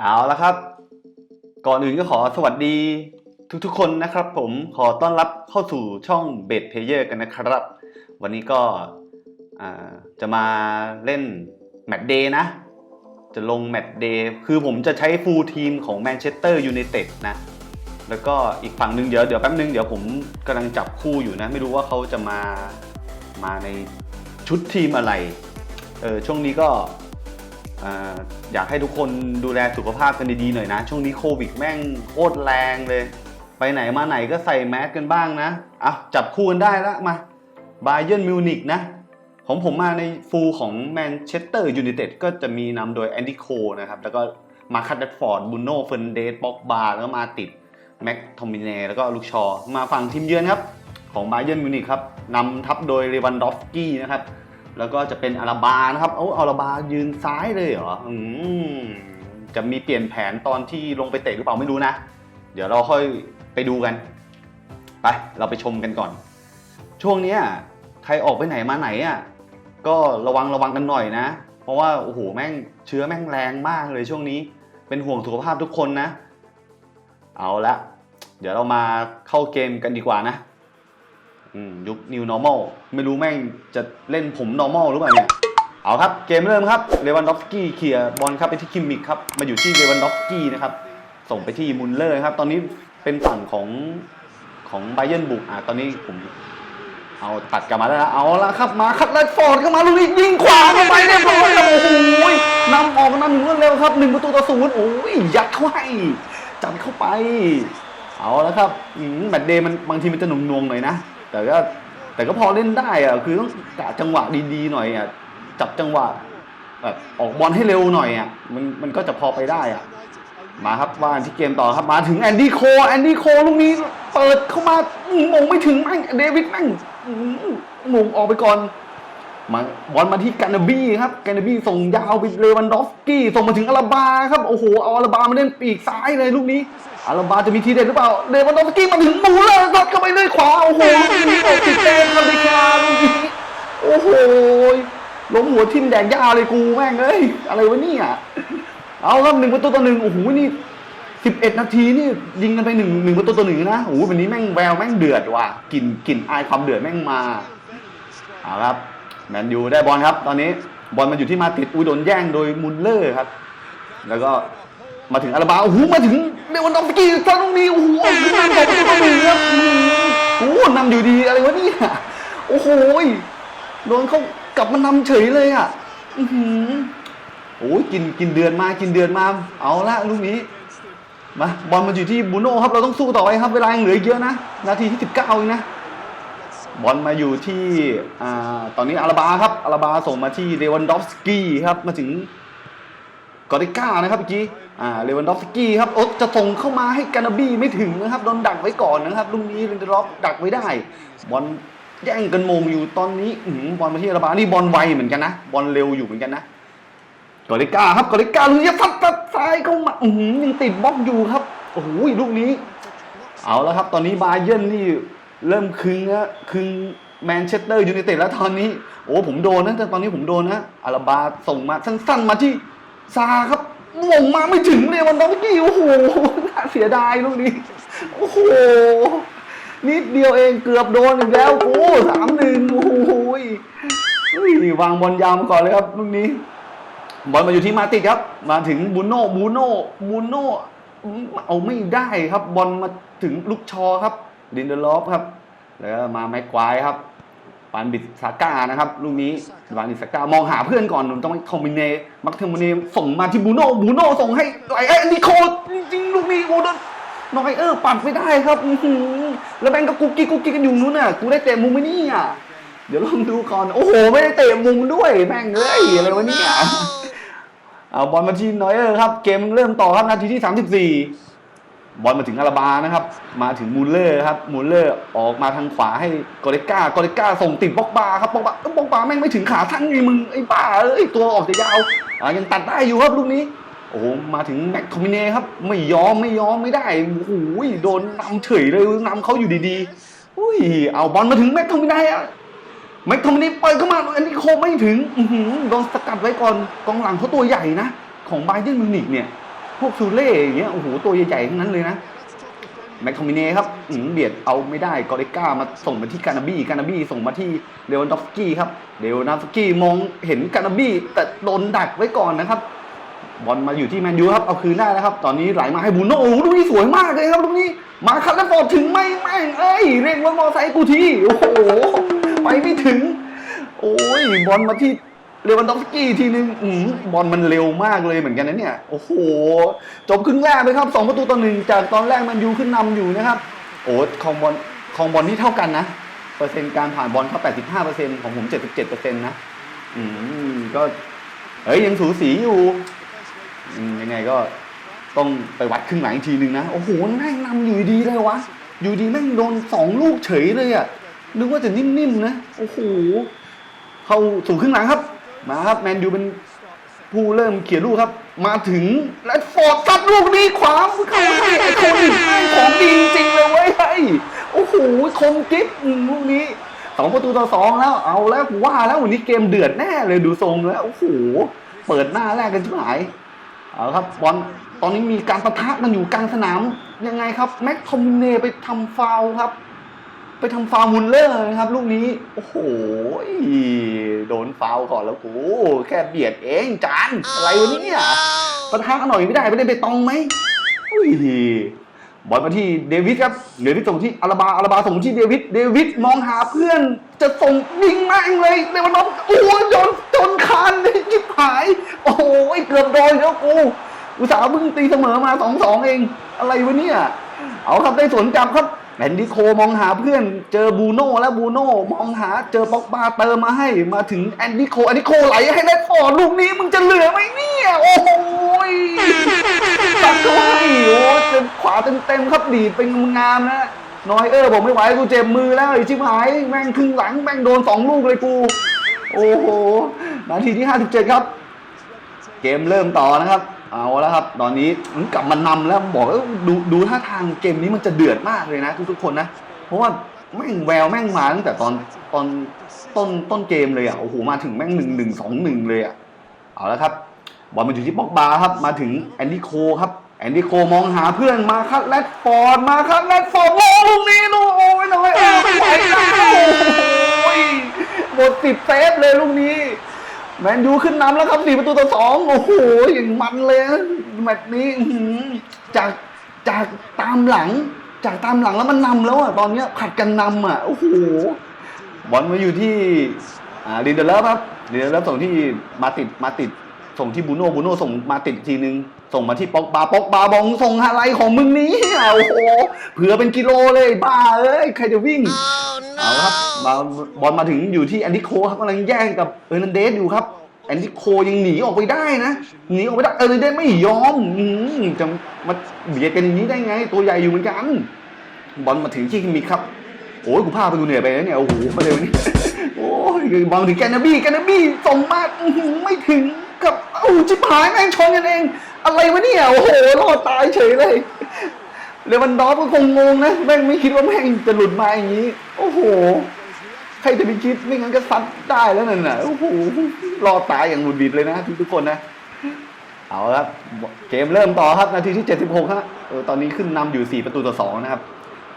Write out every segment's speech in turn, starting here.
เอาละครับ ก่อนอื่นก็ขอสวัสดีทุกๆคนนะครับผมขอต้อนรับเข้าสู่ช่องเบ d เพเยอร์กันนะครับ วันนี้ก็จะมาเล่นแมตช์เดย์นะ จะลงแมตช์เดย์คือผมจะใช้ฟูลทีมของแมนเชสเตอร์ยูไนเต็ดนะ แล้วก็อีกฝั่งหนึ่งเดี๋ยวเดี๋ยวแป๊บนึง เดี๋ยวผมกำลังจับคู่อยู่นะ ไม่รู้ว่าเขาจะมามาในชุดทีมอะไรเออช่วงนี้ก็ อยากให้ทุกคนดูแลสุขภาพกันดีๆหน่อยนะ ช่วงนี้โควิดแม่งโคตรแรงเลย ไปไหนมาไหนก็ใส่แมสกันบ้างนะอะจับคู่กันได้แล้วมาบาเยนมิวนิกนะของผมมาในฟูลของแมนเชสเตอร์ยูไนเต็ดก็จะมีนำโดยแอนดี้โคนะครับ แล้วก็มาคัตเดฟอร์ดบุนโน่เฟนเดสบ็อกบาแล้วก็มาติดแม็กทอมิเนแล้วก็ลูกชอ มาฝั่งทีมเยือนครับ ของบาเยนมิวนิกครับนำทัพโดยเลวันดอฟสกี้นะครับ แล้วก็จะเป็นอาราบานะครับเอาอาราบายืนซ้ายเลยเหรออืมจะมีเปลี่ยนแผนตอนที่ลงไปเตะหรือเปล่าไม่รู้นะ เดี๋ยวเราค่อยไปดูกัน ไปเราไปชมกันก่อน ช่วงเนี้ยใครออกไปไหนมาไหนอะก็ระวังระวังกันหน่อยนะ เพราะว่าโอ้โหแม่งเชื้อแม่งแรงมากเลยช่วงนี้ เป็นห่วงสุขภาพทุกคนนะ เอาละเดี๋ยวเรามาเข้าเกมกันดีกว่านะ ยุค new normal ไม่รู้แม่งจะเล่นผม normal หรือเปล่าเนี่ย เอาครับ เกมเริ่มครับ เลวันดอฟสกี้เคลียร์บอลครับไปที่คิมมิกครับ มาอยู่ที่เลวันดอฟสกี้นะครับ ส่งไปที่มุลเลอร์ครับ ตอนนี้เป็นฝั่งของของไบเยนบุก อะ ตอนนี้ผมเอาตัดกลับมาได้แล้ว เอาละครับ มาคัดไลฟอร์ดเข้ามาลูกนี้ยิงขวาเข้าไปเรียบร้อยโอ้โหนำออกนำรวดเร็วครับหนึ่งประตูต่อศูนย์โอ้ยยัดเข้าให้จัดเข้าไป เอาแล้วครับอืมแมตช์เดย์มันบางทีมันจะหนุ่มๆหน่อยนะ แต่ก็แต่ก็พอเล่นได้อะคือต้องกะจังหวะดีๆหน่อยอะจับจังหวะแบบออกบอลให้เร็วหน่อยอะมันมันก็จะพอไปได้อะมาครับว่าที่เกมต่อครับมาถึงแอนดี้โคแอนดี้โคลูกนี้เปิดเข้ามามงไม่ถึงแม่งเดวิดแม่งมงออกไปก่อน มาบอลมาที่กานาบี้ครับกานาบี้ส่งยาวไปเลวันดอฟสกี้ส่งมาถึงอาราบาครับโอ้โหเอาอาราบามาเล่นปีกซ้ายเลยลูกนี้อาราบาจะมีทีเด็ดหรือเปล่าเลวันดอฟสกี้มาถึงมูเลอร์ซัดเข้าไปเลยขวาโอ้โหลูกนี้ออกติดเต้นคริคาลูกนี้โอ้โหล้มหัวทิ่มแดงยาวเลยกูแม่งเอ้ยอะไรวะเนี่ยเอาครับหนึ่งประตูต่อหนึ่งโอ้โหนี่สิบเอ็ดนาทีนี่ยิงกันไปหนึ่งหนึ่งประตูต่อหนึ่งนะโอ้โหวันนี้แม่งแววแม่งเดือดว่ะกลิ่นกลิ่นอายความเดือดแม่งมาเอาครับ แมนยูได้บอลครับ ตอนนี้บอลมันอยู่ที่มาติดอุยโดนแย่งโดยมุลเลอร์ครับ แล้วก็มาถึงอาราบาโอ้โหมาถึงเลวันดอฟสกี้ตรงนี้โอ้โหขึ้นนำสองประตูต่อหนึ่งครับอื้อหือโอ้โหนำอยู่ดีอะไรวะเนี่ยโอ้โหโดนเขากลับมานำเฉยเลยอะอือหือโอ้ยกินกินเดือนมากินเดือนมา เอาละลูกนี้มาบอลมันอยู่ที่บูโน่ครับเราต้องสู้ต่อไปครับเวลายังเหลือเยอะนะนาทีที่สิบเก้าเองนะ บอลมาอยู่ที่อตอนนี้อาราบาครับอาราบาส่งมาที่เลวันดอฟสกี้ครับมาถึงกอริก้านะครับเมื่อกี้เลวันดอฟสกี้ครับโอ๊ตจะส่งเข้ามาให้กานาบี้ไม่ถึงนะครับโดนดักไว้ก่อนนะครับลูกนี้เลนเดอร์ล็อกดักไว้ได้ บอลแย่งกันโมงอยู่ตอนนี้บอลมาที่อาราบานี่บอลไวเหมือนกันนะบอลเร็วอยู่เหมือนกันนะกอริก้าครับกอริก้าลูกนี้ซัดซัดซ้ายเข้ามาอืยังติดบล็อกอยู่ครับโอ้โหลูกนี้ เอาแล้วครับ ตอนนี้บาเยิร์นนี่ เริ่มคึงแล้วคึงแมนเชสเตอร์ยูไนเต็ดแล้วตอนนี้ โอ้ผมโดนนะแต่ตอนนี้ผมโดนนะอาราบาส่งมาสั้นๆมาที่ซาครับมงมาไม่ถึงเลยวันดอฟสกี้โอ้โหน่าเสียดายลูกนี้ โอ้โหนิดเดียวเองเกือบโดนอีกแล้วโอ้สามหนึ่งโอ้โหอุ้ยวางบอลยาวมาก่อนเลยครับลูกนี้บอลมาอยู่ที่มาติดครับ มาถึงบูโน่บูโน่บูโน่เอาไม่ได้ครับบอลมาถึงลูกชอครับ ดินเดอร์ลอฟครับ แล้วก็มาแม็กควายครับปานบิดซาก้านะครับลูกนี้ปานบิดซาก้ามองหาเพื่อนก่อนหนุ่มต้องทอมินเนมักเทอร์มินเนส่งมาที่บูโน่บูโน่ส่งให้ไอ้ไอ้นิโคจริงๆลูกนี้โอ้โดนน้อยเออปัดไม่ได้ครับอื้อหือแล้วแบงก์ก็กุ๊กกิ๊กกุ๊กกิ๊กกันอยู่นู้นน่ะกูได้เตะมุมไหมเนี่ยเดี๋ยวลองดูก่อน โอ้โห ไม่ได้เตะมุมด้วยแม่งเอ้ยอะไรวะเนี่ยเอาบอลมาที่นอยเออร์ครับ เกมเริ่มต่อครับนาทีที่ 34 บอลมาถึงอาราบานะครับ มาถึงมูลเลอร์ครับ มูลเลอร์ออกมาทางขวาให้กอริก้ากอริก้าส่งติดบ็อกบาครับบ็อกบาเอ้ยบ็อกบาแม่งไม่ถึงขาทั้งไงมึงไอ้บ้าเอ้ยตัวออกจะยาวอะยังตัดได้อยู่ครับลูกนี้ โอ้โหมาถึงแม็กคอมิเน่ครับ ไม่ยอมไม่ยอมไม่ได้โอ้โหโดนนำเฉยเลยนำเขาอยู่ดีๆอุ้ยเอาบอลมาถึงแม็กคอมิเน่อะแม็กโทมินีปล่อยเข้ามาอันนี้โคไม่ถึงโดนสกัดไว้ก่อนกองหลังเขาตัวใหญ่นะ ของไบเดนมิวนิกเนี่ย พวกซูเล่อย่างเงี้ยโอ้โหตัวใหญ่ๆทั้งนั้นเลยนะแม็กโทมิเน่ครับเบียดเอาไม่ได้กอริก้ามาส่งมาที่กานาบี้กานาบี้ส่งมาที่เลวันดอฟสกี้ครับเลวันดอฟสกี้มองเห็นกานาบี้แต่โดนดักไว้ก่อนนะครับบอลมาอยู่ที่แมนยูครับเอาคืนได้นะครับ ตอนนี้ไหลมาให้บูโน่โอ้โหลูกนี้สวยมากเลยครับลูกนี้ มาคัดแล้วฟอร์ดถึงไม่แม่งเอ้ยเร่งรถมอไซค์กูทีโอ้โหไปไม่ถึง โอ้ยบอลมาที่ เลวันดอฟสกี้ทีนึงอืมบอลมันเร็วมากเลยเหมือนกันนะเนี่ย โอ้โห จบครึ่งแรกเลยครับสองประตูต่อหนึ่งจากตอนแรกมันยูขึ้นนำอยู่นะครับ โอ้คองบอลคองบอลนี่เท่ากันนะ เปอร์เซ็นต์การผ่านบอลเขา85%ของผม 77%นะ อืม ก็ เฮ้ย ยังสูสีอยู่ยังไงก็ต้องไปวัดครึ่งหลังอีกทีหนึ่งนะ โอ้โหแม่งนำอยู่ดีเลยวะ อยู่ดีแม่งโดนสองลูกเฉยเลยอะ่ะนึกว่าจะนิ่มๆนะ โอ้โห เข้าสู่ครึ่งหลังครับ มาครับแมนยูเป็นผู้เริ่มเขียนลูกครับ มาถึงแรดฟอร์ดซัดลูกนี้ขวาเข้ามาให้ไอโคนของดีจริงเลยเว้ยเฮ้โอ้โหคมกิ๊บลูกนี้สองประตูต่อสองแล้วเอาแล้วว่าแล้ววันนี้เกมเดือดแน่เลยดูทรงแล้วโอ้โหเปิดหน้าแรกกันชิบหายเอาครับบอลตอนนี้มีการประทะกันอยู่กลางสนามยังไงครับแม็กทอมเน่ไปทำฟาวครับ ไปทำฟาวมุลเลอร์นะครับ ลูกนี้ โอ้โห โดนฟาวก่อนแล้วกู แค่เบียดเองจาน อะไรวะเนี่ยปะทะหน่อยไม่ได้ไม่ได้ไปตองไหมอุ้ยบอลมาที่เดวิดครับเดวิดส่งที่อาราบาอาราบาส่งที่เดวิดเดวิดมองหาเพื่อน จะส่งยิงแม่งเลยเลวานอฟโอ้ยโดนจนคานเลยจิบหาย โอ้โหเกือบโดนแล้วกู อุตส่าห์เพิ่งตีเสมอมาสองสองเอง อะไรวะเนี่ย เอาครับได้สวนกลับครับ แอนดิโคมองหาเพื่อนเจอบูโน่แล้วบูโน่มองหาเจอป็อกบาเติมมาให้มาถึงแอนดิโคแอนดิโคไหลให้เลดฟอร์ดลูกนี้มึงจะเหลือไหมเนี่ยโอ้โหยตัดเข้าโอ้เต็มขวาเต็มๆครับดีดเป็นงามนะน้อยเออผมไม่ไหวกูเจ็บมือแล้วไอ้ชิบหายแม่งครึ่งหลังแม่งโดนสองลูกเลยกู โอ้โหนาทีที่57ครับ เกมเริ่มต่อนะครับ เอาแล้วครับ ตอนนี้กลับมานำแล้วบอกว่าดูดูท่าทางเกมนี้มันจะเดือดมากเลยนะทุกๆคนนะ เพราะว่าแม่งแววแม่งมาตั้งแต่ตอนตอนต้นต้นเกมเลยอะโอ้โหมาถึงแม่งหนึ่งหนึ่งสองหนึ่งเลยอะเอาแล้วครับบอลมาอยู่ที่บ็อกบาร์ครับ มาถึงแอนดี้โคครับแอนดี้โคมองหาเพื่อนมาคัดแรดฟอร์ดมาคัดแรดฟอร์ดโอ้ลูกนี้ลูกโอ้ยน้อยเออไม่ไหวแล้วโอ้ยหมดสิบเซฟเลยลูกนี้ แมนยูขึ้นนำแล้วครับสี่ประตูต่อสองโอ้โหอย่างมันเลยแมตช์นี้จากจากตามหลัง จากตามหลังแล้วมันนำแล้วอะตอนเนี้ยผัดกันนำอะโอ้โหบอลมาอยู่ที่อ่าดินเดอร์ครับดินเดอร์ส่งที่มาติดมาติด ส่งที่บูโน่บูโน่ส่งมาติดอีกทีนึง ส่งมาที่ป๊อกบาป๊อกบาบองส่งอะไรของมึงนี้อะโอ้โหเผื่อเป็นกิโลเลยบ้าเอ้ยใครจะวิ่งเอาครับมาบอลมาถึงอยู่ที่แอนดิโคครับกำลังแย่งกับเออร์นันเดสอยู่ครับแอนดิโคยังหนีออกไปได้นะหนีออกไปได้เออร์นันเดสไม่ยอมอืมจะมาเบียดกันอย่างนี้ได้ไง ตัวใหญ่อยู่เหมือนกัน บอลมาถึงที่คิมมิคครับโอ้ยกูพาไปกูเหนื่อยไปแล้วเนี่ยโอ้โหมาเร็วนี่โอ้ยบอลถึงแกนาบี้แกนาบี้ส่งมาอื้อหือไม่ถึงกับเอ้า จิบหายแม่งชนกันเอง อะไรวะเนี่ยโอ้โหรอดตายเฉยเลยเลวันดอฟก็คงงงนะแม่งไม่คิดว่าแม่งจะหลุดมาอย่างนี้ โอ้โห ใครจะไปคิดไม่งั้นก็ซัดได้แล้วนั่นน่ะโอ้โหรอดตายอย่างหุดบิดเลยนะทุกคนนะเอาละครับเกมเริ่มต่อครับ นาทีที่ 76ฮะเออตอนนี้ขึ้นนำอยู่ 4 ประตูต่อ 2 นะครับ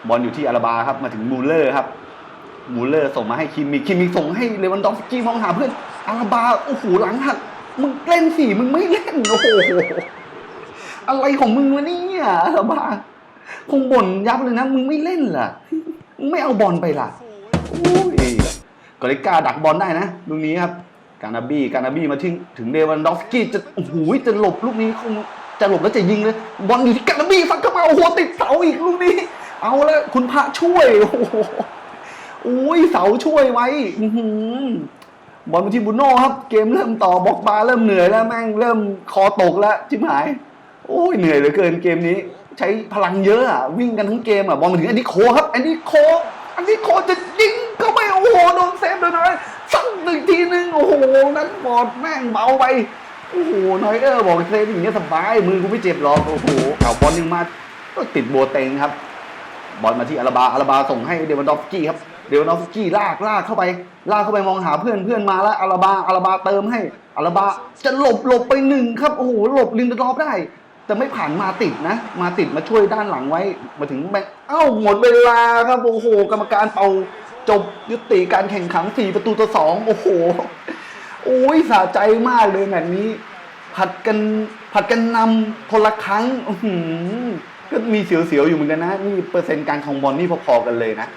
บอลอยู่ที่อาราบาครับ มาถึงมูลเลอร์ครับ มูลเลอร์ส่งมาให้คิมมิคิมมิส่งให้เลวันดอฟสกี้มองหาเพื่อนอาราบาโอ้โหหลังหัก มึงเล่นสิมึงไม่เล่นโอ้โหอะไรของมึงวะเนี่ยอาราบาคงบ่นยับเลยนะ มึงไม่เล่นล่ะมึงไม่เอาบอลไปล่ะโอ้ยกอริก้าดักบอลได้นะลูกนี้ครับ กานาบี้กานาบี้มาถึงถึงเดวันดอฟสกี้จะโอ้โหจะหลบลูกนี้คงจะหลบแล้วจะยิงเลยบอลอยู่ที่กานาบี้ฟัดเข้ามาโอ้โหติดเสาอีกลูกนี้ เอาแล้วคุณพระช่วยโอ้โหโอ้ยเสาช่วยไว้อื บอลมาที่บุโน่ครับ เกมเริ่มต่อบอกบาเริ่มเหนื่อยแล้วแม่งเริ่มคอตกแล้วชิบหาย โอ้ยเหนื่อยเหลือเกินเกมนี้ ใช้พลังเยอะอะวิ่งกันทั้งเกมอะบอลมาถึงแอนดี้โคครับแอนดี้โคแอนดี้โคจะยิงเข้าไปโอ้โหโดนเซฟโดยน้อยสั่งหนึ่งทีนึงโอ้โหนั้นบอลแม่งเบาไปโอ้โหน้อยเออร์บอกเซฟอย่างเงี้ยสบายมือกูไม่เจ็บหรอกโอ้โหเอาบอลยังมาก็ติดโบเต็งครับ บอลมาที่อาราบาอาราบาส่งให้เดวันดอฟกี้ครับ เดวนอฟสกี้ลากลากเข้าไป ลากเข้าไปมองหาเพื่อนเพื่อนมาแล้วอาราบาอาราบาเติมให้อาราบาจะหลบหลบไปหนึ่งครับโอ้โหหลบลินเดอร์ดอฟได้จะไม่ผ่านมาติดนะ มาติดมาช่วยด้านหลังไว้ มาถึงแม็กเอ้าหมดเวลาครับโอ้โห กรรมการเป่าจบยุติการแข่งขัน4ประตูต่อ2โอ้โหโอ้ยสะใจมากเลยแมตช์นี้ ผัดกันผัดกันนำคนละครั้งก็มีเสียวๆอยู่เหมือนกันนะ นี่เปอร์เซ็นต์การของบอลนี่พอๆกันเลยนะ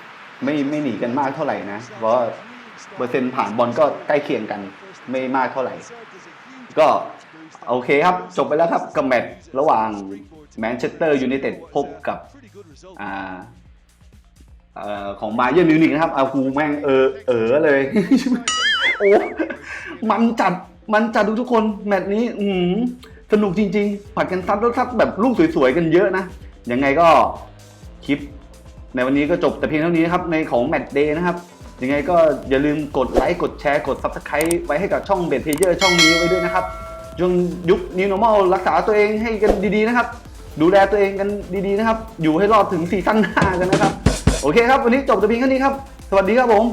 ไม่ไม่หนีกันมากเท่าไหร่นะเพราะเปอร์เซ็นต์ผ่านบอลก็ใกล้เคียงกันไม่มากเท่าไหร่ ก็โอเคครับ จบไปแล้วครับกับแมตช์ระหว่างแมนเชสเตอร์ยูไนเต็ดพบกับอ่าอของบาเยิร์นมิวนิกนะครับอาฮูแม่งเออเออเลย โอ้ มันจัดมันจัดทุกๆคนแมตช์นี้อืสนุกจริง ๆ ผัดกันซัดแล้วซัดแบบลูกสวยๆกันเยอะนะ ยังไงก็คลิป ในวันนี้ก็จบแต่เพียงเท่านี้นะครับในของแมตช์เดย์นะครับ ยังไงก็อย่าลืมกดไลค์กดแชร์กด Subscribe ไว้ให้กับช่องเบดเพเยอร์ช่องนี้ไว้ด้วยนะครับช่วงยุคนิวโนมอลรักษาตัวเองให้กันดีๆนะครับ ดูแลตัวเองกันดีๆนะครับ อยู่ให้รอดถึงซีซั่นหน้ากันนะครับ โอเคครับ วันนี้จบแต่เพียงเท่านี้ครับ สวัสดีครับผม